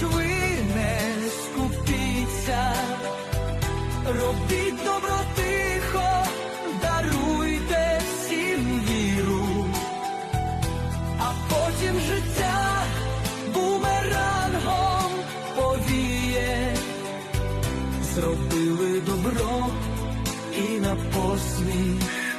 тож ви не скупіться, робіть добро тихо, даруйте всім віру, а потім життя бумерангом повіє, зробили добро і на посміх.